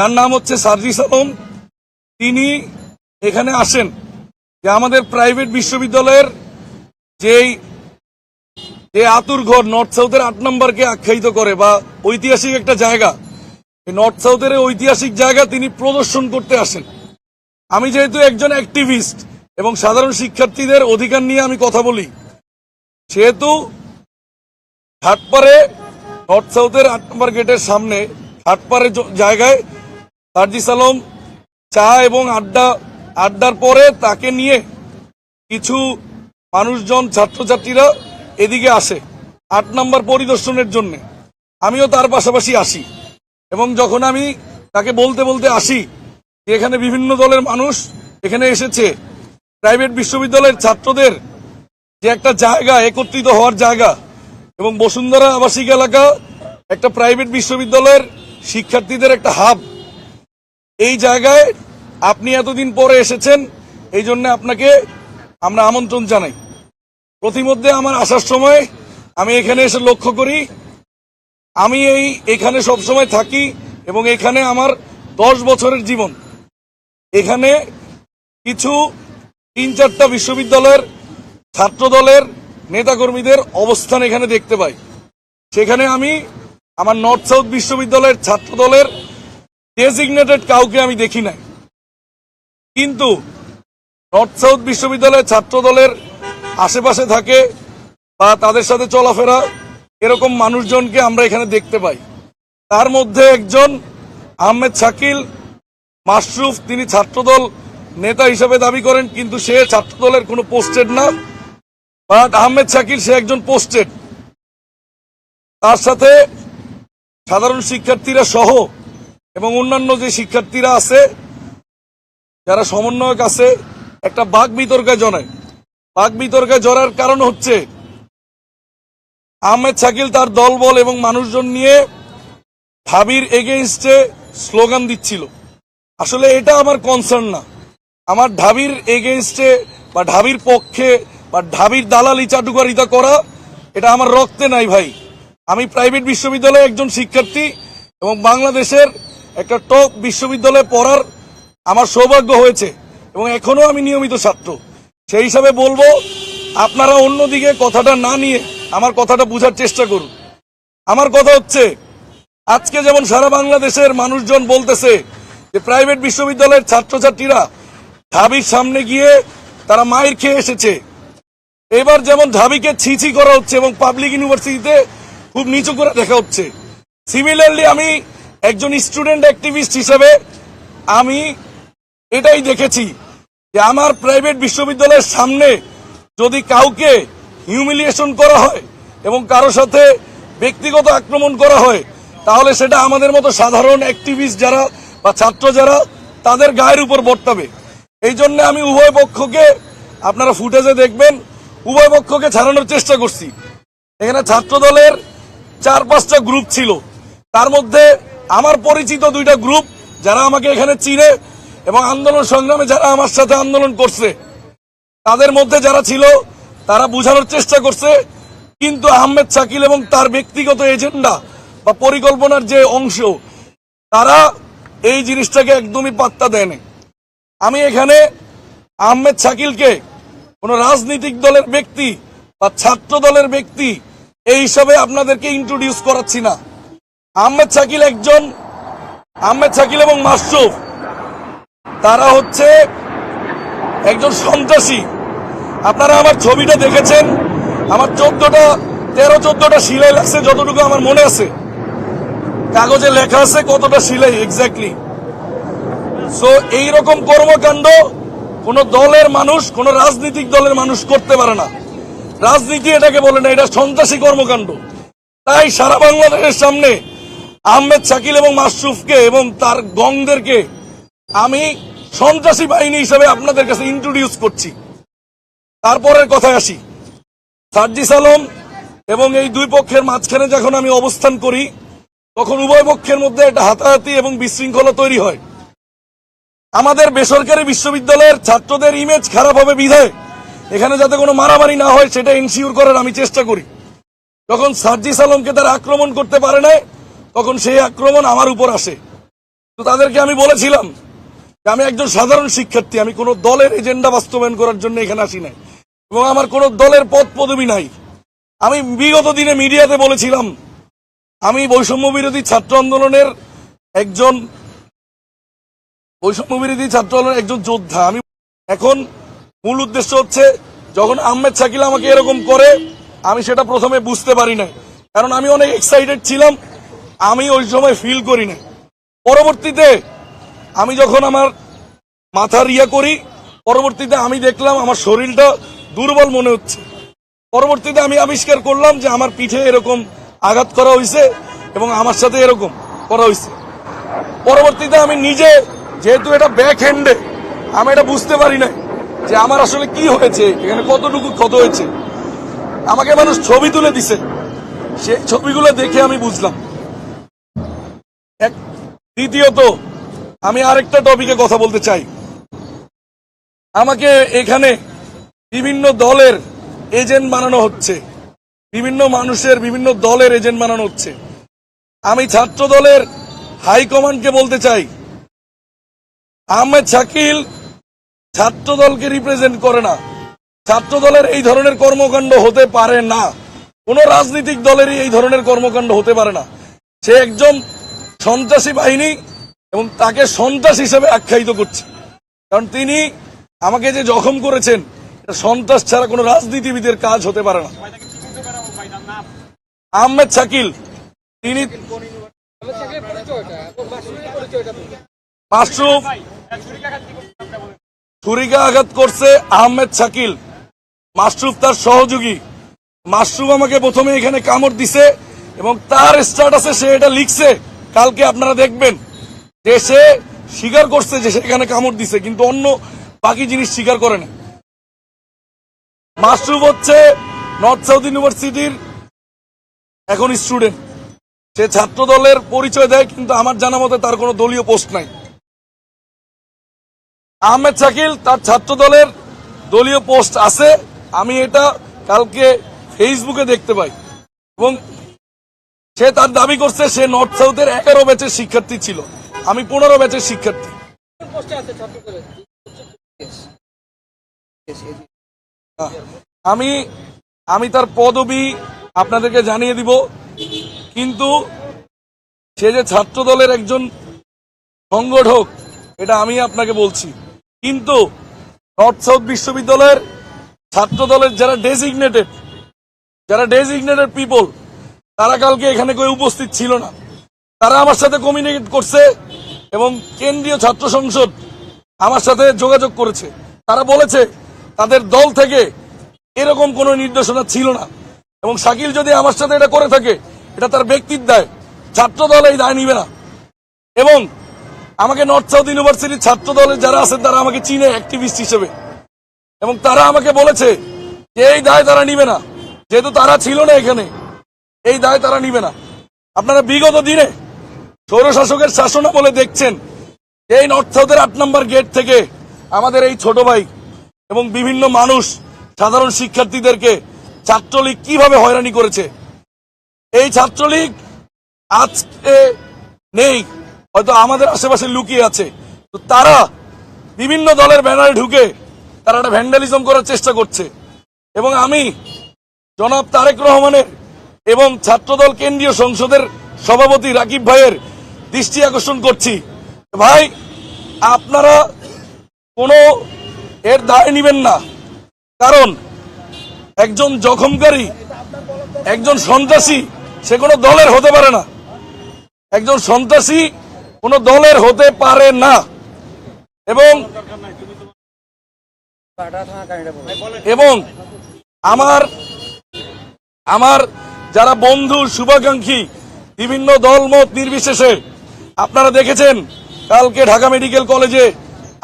যার নাম হচ্ছে সার্জিস আলম। তিনি এখানে আসেন যে আমাদের প্রাইভেট বিশ্ববিদ্যালয়ের যেই যে আতুর ঘর নর্থ সাউথের আট নম্বরকে আখ্যায়িত করে বা ঐতিহাসিক একটা জায়গা, এই নর্থ সাউথের ঐতিহাসিক জায়গা তিনি প্রদর্শন করতে আসেন। আমি যেহেতু একজন অ্যাক্টিভিস্ট এবং সাধারণ শিক্ষার্থীদের অধিকার নিয়ে আমি কথা বলি, সেহেতু ঘাটপাড়ে নর্থ সাউথের আট নম্বর গেটের সামনে ঘাটপাড়ে জায়গায় সার্জিস আলম চা এবং আড্ডা, আড্ডার পরে তাকে নিয়ে কিছু মানুষজন, ছাত্রছাত্রীরা এদিকে আসে আট নম্বর পরিদর্শনের জন্য। আমিও তার পাশাপাশি আসি এবং যখন আমি তাকে বলতে বলতে আসি এখানে বিভিন্ন দলের মানুষ এখানে এসেছে, প্রাইভেট বিশ্ববিদ্যালয়ের ছাত্রদের যে একটা জায়গা, একত্রিত হওয়ার জায়গা এবং বসুন্ধরা আবাসিক এলাকা একটা প্রাইভেট বিশ্ববিদ্যালয়ের শিক্ষার্থীদের একটা হাব এই জায়গায় আপনি এতদিন পরে এসেছেন, এই জন্য আপনাকে আমরা আমন্ত্রণ জানাই। প্রতিমধ্যে আমার আসার সময় আমি এখানে এসে লক্ষ্য করি, আমি এই এখানে সব সময় থাকি এবং এখানে আমার দশ বছরের জীবন। এখানে কিছু তিন চারটা বিশ্ববিদ্যালয়ের ছাত্র দলের নেতাকর্মীদের অবস্থান এখানে দেখতে পাই। সেখানে আমি আমার নর্থ সাউথ বিশ্ববিদ্যালয়ের ছাত্র দলের ডেজিগনেটেড কাউকে আমি দেখি নাই। কিন্তু নর্থ সাউথ বিশ্ববিদ্যালয়ের ছাত্র দলের আশেপাশে থাকে বা তাদের সাথে চলাফেরা, এরকম মানুষজনকে আমরা এখানে দেখতে পাই। তার মধ্যে একজন, আহমেদ শাকিল মাশরুফ, তিনি ছাত্রদল নেতা হিসেবে দাবি করেন, কিন্তু সে ছাত্রদলের কোনো পোস্টেড না। বাট আহমেদ শাকিল, সে একজন পোস্টেড। তার সাথে সাধারণ শিক্ষার্থীরা সহ এবং অন্যান্য যে শিক্ষার্থীরা আছে, যারা সমন্বয়ক আছে, একটা বাঘ বিতর্কে জড়ায়। বাঘ বিতর্কে জড়ার কারণ হচ্ছে, আহমেদ শাকিল তার দলবল এবং মানুষজন নিয়ে ঢাবির এগেইনস্টে স্লোগান দিচ্ছিল। আসলে এটা আমার কনসার্ন না। আমার ঢাবির এগেইনস্টে বা ঢাবির পক্ষে বা ঢাবির দালালি চাটুকারিতা করা, এটা আমার রক্তে নাই ভাই। আমি প্রাইভেট বিশ্ববিদ্যালয়ে একজন শিক্ষার্থী এবং বাংলাদেশের একটা টপ বিশ্ববিদ্যালয়ে পড়ার আমার সৌভাগ্য হয়েছে এবং এখনও আমি নিয়মিত ছাত্র। সেই হিসাবে বলব, আপনারা অন্যদিকে কথাটা না নিয়ে আমার কথাটা বোঝার চেষ্টা করুন। আমার কথা হচ্ছে, আজকে যেমন সারা বাংলাদেশের মানুষজন বলতেছে যে প্রাইভেট বিশ্ববিদ্যালয়ের ছাত্রছাত্রীরা ঢাবির সামনে গিয়ে তারা মায়ের খেয়ে এসেছে। এবার যেমন ঢাবিকে ছিছি করা হচ্ছে এবং পাবলিক ইউনিভার্সিটিতে খুব নিচু করে দেখা হচ্ছে। সিমিলারলি আমি একজন স্টুডেন্ট অ্যাক্টিভিস্ট হিসেবে আমি এটাই দেখেছি যে আমার প্রাইভেট বিশ্ববিদ্যালয়ের সামনে যদি কাউকে হিউমিলিয়েশন করা হয় এবং কারও সাথে ব্যক্তিগত আক্রমণ করা হয়, তাহলে সেটা আমাদের মতো সাধারণ অ্যাক্টিভিস্ট যারা বা ছাত্র যারা, তাদের গায়ের উপর বর্তাবে। এই জন্য আমি উভয় পক্ষকে, আপনারা ফুটেজে দেখবেন, উভয় পক্ষকে ছাড়ানোর চেষ্টা করছি। এখানে ছাত্র দলের চার পাঁচটা গ্রুপ ছিল। তার মধ্যে আমার পরিচিত দুইটা গ্রুপ যারা আমাকে এখানে চিনে এবং আন্দোলন সংগ্রামে যারা আমার সাথে আন্দোলন করছে, তাদের মধ্যে যারা ছিল, তারা বোঝানোর চেষ্টা করছে, কিন্তু আহমেদ শাকিল এবং তার ব্যক্তিগত এজেন্ডা বা পরিকল্পনার যে অংশ, তারা এই জিনিসটাকে একদমই পাত্তা দেয়নি। আমি এখানে আহমেদ শাকিলকে কোন রাজনৈতিক দলের ব্যক্তি বা ছাত্র দলের ব্যক্তি এই হিসাবে আপনাদেরকে ইন্ট্রোডিউস করাচ্ছি না। আহমেদ শাকিল একজন, আহমেদ শাকিল এবং মাসরুফ তারা হচ্ছে একজন সন্ত্রাসী। আপনারা আমার ছবিটা দেখেছেন? আমার চোদ্দটা, তেরো চোদ্দটা সিলাই লাগছে, যতটুকু আমার মনে আছে। কাগজে লেখা আছে কতটা সিলাই এক্স্যাক্টলি সো এইরকম কর্মকাণ্ড কোন দলের মানুষ, কোন রাজনৈতিক দলের মানুষ করতে পারে না। রাজনীতি এটাকে বলে না, এটা সন্ত্রাসী কর্মকাণ্ড। তাই সারা বাংলাদেশের সামনে আহমেদ শাকিল এবং মাসরুফকে এবং তার গংদেরকে আমি সন্ত্রাসী বাহিনী হিসেবে আপনাদের কাছে ইন্ট্রোডিউস করছি। তারপরের কথায় আসি। সার্জিস আলম এবং এই দুই পক্ষের মাঝখানে যখন আমি অবস্থান করি, তখন উভয় পক্ষের মধ্যে একটা হাতাহাতি এবং বিশৃঙ্খলা তৈরি হয়। আমাদের বেসরকারি বিশ্ববিদ্যালয়ের ছাত্রদের ইমেজ খারাপ হবে বিধায়, এখানে যাতে কোনো মারামারি না হয়, সেটা ইনসিওর করার আমি চেষ্টা করি। যখন সার্জিস আলমকে তারা আক্রমণ করতে পারে না তখন সেই আক্রমণ আমার উপর আসে। তো তাদেরকে আমি বলেছিলাম যে আমি একজন সাধারণ শিক্ষার্থী, আমি কোনো দলের এজেন্ডা বাস্তবায়ন করার জন্য এখানে আসি নাই। এবং আমার কোনো দলের পদ পদবি নাই। আমি বিগত দিনে মিডিয়াতে বলেছিলাম, আমি বৈষম্য বিরোধী ছাত্র আন্দোলনের একজন, বৈষম্য বিরোধী ছাত্র আন্দোলনের একজন যোদ্ধা। আমি এখন মূল উদ্দেশ্য হচ্ছে, যখন আহমেদ শাকিল আমাকে এরকম করে, আমি সেটা প্রথমে বুঝতে পারি নাই। কারণ আমি অনেক এক্সাইটেড ছিলাম আমি ওই সময় ফিল করি না পরবর্তীতে আমি যখন আমার মাথা রিয়া করি, পরবর্তীতে আমি দেখলাম আমার শরীরটা দুর্বল মনে হচ্ছে। পরবর্তীতে আমি আবিষ্কার করলাম যে আমার পিঠে এরকম আঘাত করা হয়েছে এবং আমার সাথে এরকম করা হয়েছে পরবর্তীতে আমি নিজে, যেহেতু এটা ব্যাক হ্যান্ডে আমি এটা বুঝতে পারি না যে আমার আসলে কি হয়েছে, এখানে কতটুকু ক্ষত হয়েছে। আমাকে মানুষ ছবি তুলে দিছে। সেই ছবিগুলো দেখে আমি বুঝলাম। দ্বিতীয়ত, আমি আরেকটা টপিকে কথা বলতে চাই। আমাকে এখানে বিভিন্ন দলের এজেন্ট বানানো হচ্ছে। বিভিন্ন মানুষের বিভিন্ন দলের এজেন্ট বানানো হচ্ছে। আমি ছাত্র দলের হাইকমান্ডকে বলতে চাই। আহমেদ শাকিল ছাত্র দলকে রিপ্রেজেন্ট করে না। ছাত্র দলের এই ধরনের কর্মকাণ্ড হতে পারে না। কোন রাজনৈতিক দলেরই এই ধরনের কর্মকাণ্ড হতে পারে না। সে একজন সন্ত্রাসী বাহিনী এবং তাকে সন্ত্রাস হিসেবে আখ্যায়িত করছে। কারণ তিনি আমাকে যে জখম করেছেন সন্ত্রাস ছাড়া কোনো রাজনীতিবিদের কাজ হতে পারে না। আহমেদ শাকিল, তিনি ছুরিকা আঘাত করছে আহমেদ শাকিল। মাশরুফ তার সহযোগী। মাশরুফ আমাকে প্রথমে এখানে কামড় দিছে এবং তার স্ট্যাটাসে সে এটা লিখছে। কালকে আপনারা দেখবেন যে সে স্বীকার করছে যে সেখানে কামড় দিছে, কিন্তু অন্য বাকি জিনিস স্বীকার করে না। মাশরুফ হচ্ছে নর্থ সাউথ ইউনিভার্সিটির এখন স্টুডেন্ট সে ছাত্র দলের পরিচয় দেয়, কিন্তু আমার জানা মতে তার কোনো দলীয় পোস্ট নাই। আহমেদ শাকিল তার ছাত্র দলের দলীয় পোস্ট আছে, আমি এটা কালকে ফেসবুকে দেখতে পাই। এবং সে তার দাবি করছে সে নর্থ সাউথের এগারো ব্যাচের শিক্ষার্থী ছিল। আমি পনেরো ব্যাচের শিক্ষার্থী। আমি আমি তার পদবি আপনাদেরকে জানিয়ে দিব। কিন্তু সে যে ছাত্র দলের একজন সংগঠক, এটা আমি আপনাকে বলছি। কিন্তু নর্থ সাউথ বিশ্ববিদ্যালয়ের ছাত্র দলের যারা ডেজিগনেটেড যারা ডেজিগনেটেড পিপল তারা কালকে এখানে কেউ উপস্থিত ছিল না। তারা আমার সাথে কমিউনিকেট করছে এবং কেন্দ্রীয় ছাত্র সংসদ আমার সাথে যোগাযোগ করেছে। তারা বলেছে, তাদের দল থেকে এরকম কোনো নির্দেশনা ছিল না। এবং শাকিল যদি আমার সাথে এটা করে থাকে, এটা তার ব্যক্তির দায়। ছাত্র দল এই দায় নিবে না। এবং আমাকে নর্থ সাউথ ইউনিভার্সিটির ছাত্র দলের যারা আছেন, তারা আমাকে চিনে অ্যাক্টিভিস্ট হিসেবে। এবং তারা আমাকে বলেছে যে এই দায় তারা নিবে না। যেহেতু তারা ছিল না এখানে এই দায় তারা নিবে না। আপনারা বিগত দিনে সৌরশাসকের শাসন বলে দেখছেন, এই নর্থ সাউথের আট নম্বর গেট থেকে আমাদের এই ছোট ভাই এবং বিভিন্ন মানুষ, সাধারণ শিক্ষার্থীদেরকে ছাত্রলীগ কীভাবে হয়রানি করেছে? এই ছাত্রলীগ আজকে নেই, হয়তো আমাদের আশেপাশে লুকিয়ে আছে। তো তারা বিভিন্ন দলের ব্যানারে ঢুকে তারা একটা ভ্যান্ডালিজম করার চেষ্টা করছে। এবং আমি জনাব তারেক রহমানের এবং ছাত্রদল কেন্দ্রীয় সংসদের সভাপতি রাকিব ভাইয়ের দৃষ্টি আকর্ষণ করছি। ভাই, আপনারা কোনো এর দায় নেবেন না। কারণ একজন জখমকারী, একজন সন্ত্রাসী, সে কোনো দলের হতে পারে না। একজন সন্ত্রাসী কোনো দলের হতে পারে না। এবং এবং আমার আমার যারা বন্ধু, শুভাকাঙ্ক্ষী, বিভিন্ন দলমত নির্বিশেষে, আপনারা দেখেছেন, কালকে ঢাকা মেডিকেল কলেজে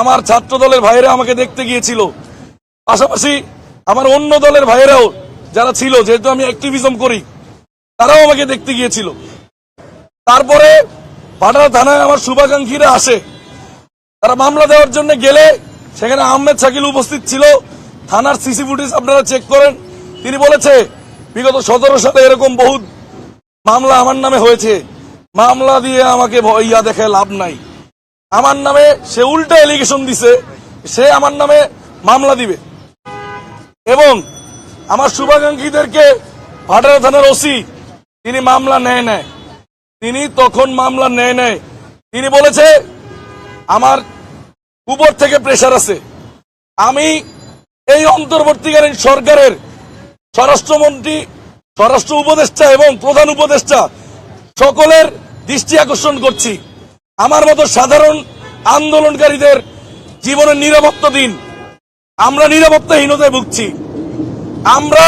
আমার ছাত্র দলের ভাইয়েরা আমাকে দেখতে গিয়েছিল। পাশাপাশি আমার অন্য দলের ভাইয়েরাও যারা ছিল, যেহেতু আমি অ্যাক্টিভিজম করি, তারাও আমাকে দেখতে গিয়েছিল। তারপরে ভাটার থানায় আমার শুভাকাঙ্ক্ষীরা আসে। তারা মামলা দেওয়ার জন্য গেলে সেখানে আহমেদ শাকিল উপস্থিত ছিল। থানার সিসি ফুটেজ আপনারা চেক করেন। তিনি বলেছে বিগত সতেরো সালে এরকম বহুত মামলা আমার নামে হয়েছে। মামলা দিয়ে আমাকে ইয়া দেখে লাভ নাই। আমার নামে সে উল্টা এলিগেশন দিছে, সে আমার নামে মামলা দিবে। এবং আমার শুভাকাঙ্ক্ষীদেরকে ভাটারা থানার ওসি, তিনি মামলা নেয় নেয় তিনি তখন মামলা নেয় নেয় তিনি বলেছে, আমার উপর থেকে প্রেশার আছে। আমি এই অন্তর্বর্তীকালীন সরকারের স্বরাষ্ট্রমন্ত্রী, স্বরাষ্ট্র উপদেষ্টা এবং প্রধান উপদেষ্টা, সকলের দৃষ্টি আকর্ষণ করছি। আমার মতো সাধারণ আন্দোলনকারীদের জীবনের নিরাপত্তা দিন। আমরা নিরাপত্তাহীনতায় ভুগছি। আমরা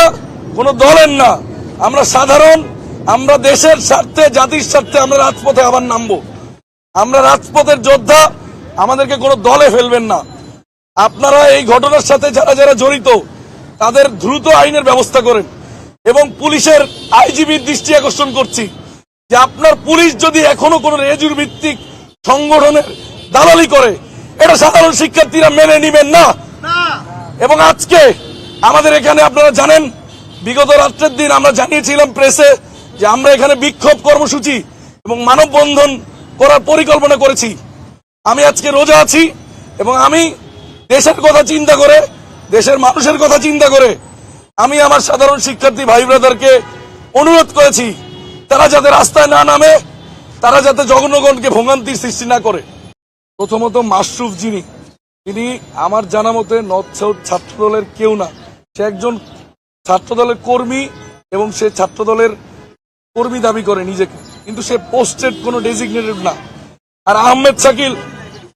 কোনো দলের না। আমরা সাধারণ, আমরা দেশের স্বার্থে, জাতির স্বার্থে আমরা রাজপথে আবার নামবো। আমরা রাজপথের যোদ্ধা, আমাদেরকে কোনো দলে ফেলবেন না। আপনারা এই ঘটনার সাথে যারা যারা জড়িত তাদের দ্রুত আইনের ব্যবস্থা করেন এবং পুলিশের আইজিবির দৃষ্টি আকর্ষণ করছি যে আপনার পুলিশ যদি এখনও কোনো রেজুর ভিত্তিক সংগঠনের দালালি করে এটা সাধারণ শিক্ষার্থীরা মেনে নেবেন না। এবং আজকে আমাদের এখানে আপনারা জানেন বিগত রাত্রের দিন আমরা জানিয়েছিলাম প্রেসে যে আমরা এখানে বিক্ষোভ কর্মসূচি এবং মানববন্ধন করার পরিকল্পনা করেছি। আমি আজকে রোজা আছি এবং আমি দেশের কথা চিন্তা করে দেশের মানুষের কথা চিন্তা করে আমি আমার সাধারণ শিক্ষার্থী ভাই ব্রাদারকে অনুরোধ করেছি, তারা যাতে রাস্তায় না নামে, তারা যাতে জগনগণকে ভোগান্তির সৃষ্টি না করে। প্রথমত মাশরুফ যিনি, তিনি আমার জানা মতে নর্থ সাউথ ছাত্র দলের কেউ না। সে একজন ছাত্র দলের কর্মী এবং সে ছাত্র দলের কর্মী দাবি করে নিজেকে। কিন্তু সে পোস্টেড কোনো ডেজিগনেটেড না। আর আহমেদ শাকিল,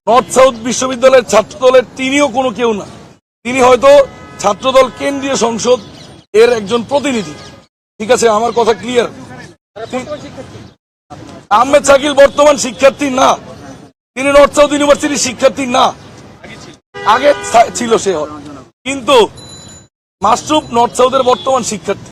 নর্থ সাউথ বিশ্ববিদ্যালয়ের ছাত্র দলের তিনিও কোনো কেউ না। তিনি হয়তো ছাত্রদল কেন্দ্রীয় সংসদ এর একজন প্রতিনিধি। ঠিক আছে, আমার কথা ক্লিয়ার আহমেদ শাকিল বর্তমান শিক্ষার্থী না। তিনি নর্থ সাউথ ইউনিভার্সিটির শিক্ষার্থী না। আগে ছিল সে। কিন্তু মাসরুফ নর্থ সাউথের বর্তমান শিক্ষার্থী।